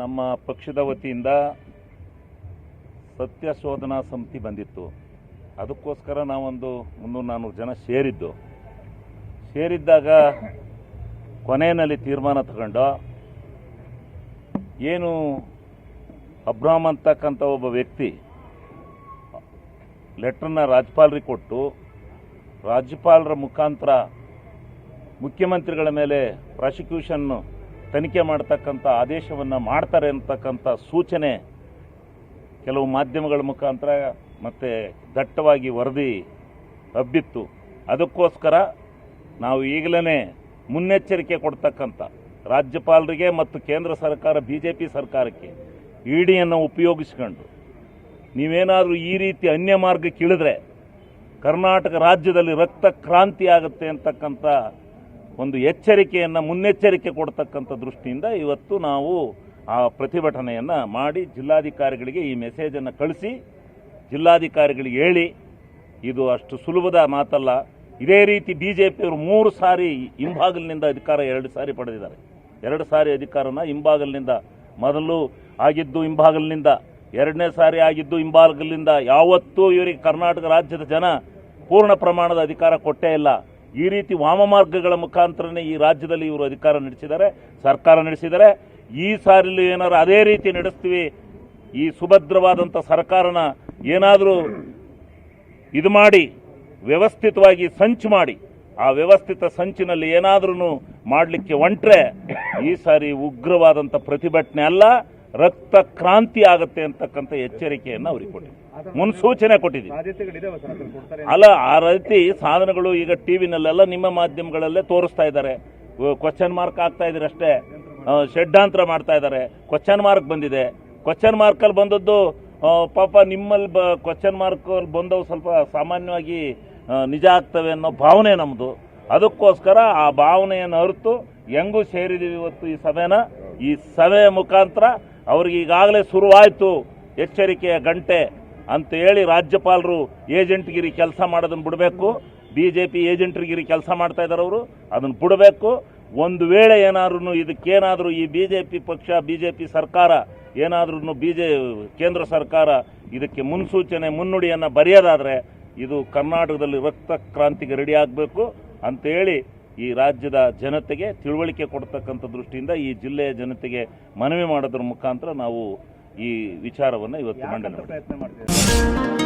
ನಮ್ಮ ಪಕ್ಷದ ವತಿಯಿಂದ ಸತ್ಯ ಶೋಧನಾ ಸಮಿತಿ ಬಂದಿತ್ತು. ಅದಕ್ಕೋಸ್ಕರ ನಾವೊಂದು ಮುನ್ನೂರು ನಾನ್ನೂರು ಜನ ಸೇರಿದ್ದು. ಸೇರಿದ್ದಾಗ ಕೊನೆಯಲ್ಲಿ ತೀರ್ಮಾನ ತಗೊಂಡು, ಏನು ಅಬ್ರಾಮ್ ಅಂತಕ್ಕಂಥ ಒಬ್ಬ ವ್ಯಕ್ತಿ ಲೆಟ್ರನ್ನ ರಾಜ್ಯಪಾಲರಿಗೆ ಕೊಟ್ಟು ರಾಜ್ಯಪಾಲರ ಮುಖಾಂತರ ಮುಖ್ಯಮಂತ್ರಿಗಳ ಮೇಲೆ ಪ್ರಾಸಿಕ್ಯೂಷನ್ ತನಿಖೆ ಮಾಡ್ತಕ್ಕಂಥ ಆದೇಶವನ್ನು ಮಾಡ್ತಾರೆ ಅಂತಕ್ಕಂಥ ಸೂಚನೆ ಕೆಲವು ಮಾಧ್ಯಮಗಳ ಮುಖಾಂತರ ಮತ್ತು ದಟ್ಟವಾಗಿ ವರದಿ ಹಬ್ಬಿತ್ತು. ಅದಕ್ಕೋಸ್ಕರ ನಾವು ಈಗಲೇ ಮುನ್ನೆಚ್ಚರಿಕೆ ಕೊಡ್ತಕ್ಕಂಥ ರಾಜ್ಯಪಾಲರಿಗೆ ಮತ್ತು ಕೇಂದ್ರ ಸರ್ಕಾರ ಬಿ ಜೆ ಪಿ ಸರ್ಕಾರಕ್ಕೆ ಇಡಿಯನ್ನು ಉಪಯೋಗಿಸ್ಕೊಂಡು ನೀವೇನಾದರೂ ಈ ರೀತಿ ಅನ್ಯ ಮಾರ್ಗಕ್ಕಿಳಿದ್ರೆ ಕರ್ನಾಟಕ ರಾಜ್ಯದಲ್ಲಿ ರಕ್ತ ಕ್ರಾಂತಿ ಆಗುತ್ತೆ ಅಂತಕ್ಕಂಥ ಒಂದು ಎಚ್ಚರಿಕೆಯನ್ನು ಮುನ್ನೆಚ್ಚರಿಕೆ ಕೊಡ್ತಕ್ಕಂಥ ದೃಷ್ಟಿಯಿಂದ ಇವತ್ತು ನಾವು ಆ ಪ್ರತಿಭಟನೆಯನ್ನು ಮಾಡಿ ಜಿಲ್ಲಾಧಿಕಾರಿಗಳಿಗೆ ಈ ಮೆಸೇಜನ್ನು ಕಳಿಸಿ, ಜಿಲ್ಲಾಧಿಕಾರಿಗಳಿಗೆ ಹೇಳಿ, ಇದು ಅಷ್ಟು ಸುಲಭದ ಮಾತಲ್ಲ. ಇದೇ ರೀತಿ ಬಿ ಜೆ ಪಿಯವರು ಮೂರು ಸಾರಿ ಹಿಂಭಾಗಲಿನಿಂದ ಅಧಿಕಾರ, ಎರಡು ಸಾರಿ ಪಡೆದಿದ್ದಾರೆ. ಎರಡು ಸಾರಿ ಅಧಿಕಾರನ ಹಿಂಬಾಗಲಿನಿಂದ, ಮೊದಲು ಆಗಿದ್ದು ಹಿಂಬಾಗಲಿನಿಂದ, ಎರಡನೇ ಸಾರಿ ಆಗಿದ್ದು ಹಿಂಬಾಗಲಿನಿಂದ, ಯಾವತ್ತೂ ಇವರಿಗೆ ಕರ್ನಾಟಕ ರಾಜ್ಯದ ಜನ ಪೂರ್ಣ ಪ್ರಮಾಣದ ಅಧಿಕಾರ ಕೊಟ್ಟೇ ಇಲ್ಲ. ಈ ರೀತಿ ವಾಮಮಾರ್ಗಗಳ ಮುಖಾಂತರನೇ ಈ ರಾಜ್ಯದಲ್ಲಿ ಇವರು ಅಧಿಕಾರ ನಡೆಸಿದ್ದಾರೆ, ಸರ್ಕಾರ ನಡೆಸಿದ್ದಾರೆ. ಈ ಸಾರಿಲಿ ಏನಾದ್ರು ಅದೇ ರೀತಿ ನಡೆಸ್ತೀವಿ, ಈ ಸುಭದ್ರವಾದಂಥ ಸರ್ಕಾರನ ಏನಾದರೂ ಇದು ಮಾಡಿ, ವ್ಯವಸ್ಥಿತವಾಗಿ ಸಂಚು ಮಾಡಿ, ಆ ವ್ಯವಸ್ಥಿತ ಸಂಚಿನಲ್ಲಿ ಏನಾದ್ರೂ ಮಾಡಲಿಕ್ಕೆ ಹೊಂಟ್ರೆ ಈ ಸಾರಿ ಉಗ್ರವಾದಂಥ ಪ್ರತಿಭಟನೆ ಅಲ್ಲ, ರಕ್ತ ಕ್ರಾಂತಿ ಆಗತ್ತೆ ಅಂತಕ್ಕಂಥ ಎಚ್ಚರಿಕೆಯನ್ನು ಅವ್ರಿಗೆ ಕೊಟ್ಟಿದ್ದೀವಿ ಮುನ್ಸೂಚನೆ ಕೊಟ್ಟಿದ್ದೀವಿ. ಅಲ್ಲ ಆ ರೀತಿ ಸಾಧನಗಳು ಈಗ ಟಿ ವಿನಲ್ಲೆಲ್ಲ ನಿಮ್ಮ ಮಾಧ್ಯಮಗಳಲ್ಲೇ ತೋರಿಸ್ತಾ ಇದ್ದಾರೆ. ಕ್ವಶನ್ ಮಾರ್ಕ್ ಆಗ್ತಾ ಇದ್ರೆ ಅಷ್ಟೇ. ಶೆಡ್ಡಾಂತರ ಷಡ್ಡಾಂತರ ಮಾಡ್ತಾ ಇದ್ದಾರೆ. ಕ್ವಶನ್ ಮಾರ್ಕ್ ಬಂದಿದೆ. ಕ್ವಶನ್ ಮಾರ್ಕಲ್ಲಿ ಬಂದದ್ದು ಪಾಪ ನಿಮ್ಮಲ್ಲಿ ಬ ಕ್ವಶನ್ ಮಾರ್ಕಲ್ಲಿ ಬಂದವು ಸ್ವಲ್ಪ ಸಾಮಾನ್ಯವಾಗಿ ನಿಜ ಆಗ್ತವೆ ಅನ್ನೋ ಭಾವನೆ ನಮ್ಮದು ಅದಕ್ಕೋಸ್ಕರ ಆ ಭಾವನೆಯನ್ನು ಅರಿತು ಹೆಂಗೂ ಸೇರಿದೀವಿ ಇವತ್ತು ಈ ಸಭೆನ. ಈ ಸಭೆಯ ಮುಖಾಂತರ ಅವ್ರಿಗೆ ಈಗಾಗಲೇ ಶುರುವಾಯಿತು. ಎಚ್ಚರಿಕೆಯ ಗಂಟೆ. ಅಂತ ಹೇಳಿ ರಾಜ್ಯಪಾಲರು ಏಜೆಂಟ್ಗಿರಿ ಕೆಲಸ ಮಾಡೋದನ್ನು ಬಿಡಬೇಕು. ಬಿ ಜೆ ಪಿ ಏಜೆಂಟ್ರಿಗಿರಿ ಕೆಲಸ ಮಾಡ್ತಾ ಇದ್ದಾರೆ ಅವರು. ಅದನ್ನು ಬಿಡಬೇಕು. ಒಂದು ವೇಳೆ ಏನಾದ್ರೂ ಇದಕ್ಕೇನಾದರೂ ಈ ಬಿ ಜೆ ಪಿ ಪಕ್ಷ ಬಿ ಜೆ ಪಿ ಸರ್ಕಾರ ಏನಾದ್ರೂ ಬಿ ಜೆ ಕೇಂದ್ರ ಸರ್ಕಾರ ಇದಕ್ಕೆ ಮುನ್ಸೂಚನೆ, ಮುನ್ನುಡಿಯನ್ನು ಬರೆಯೋದಾದರೆ ಇದು ಕರ್ನಾಟಕದಲ್ಲಿ ರಕ್ತ ಕ್ರಾಂತಿಗೆ ರೆಡಿ ಆಗಬೇಕು ಅಂತೇಳಿ ಈ ರಾಜ್ಯದ ಜನತೆಗೆ ತಿಳುವಳಿಕೆ ಕೊಡ್ತಕ್ಕಂಥ ದೃಷ್ಟಿಯಿಂದ ಈ ಜಿಲ್ಲೆಯ ಜನತೆಗೆ ಮನವಿ ಮಾಡೋದ್ರ ಮುಖಾಂತರ ನಾವು ಈ ವಿಚಾರವನ್ನು ಇವತ್ತು ಮಂಡನೆ. ಪ್ರಯತ್ನ ಮಾಡ್ತೀವಿ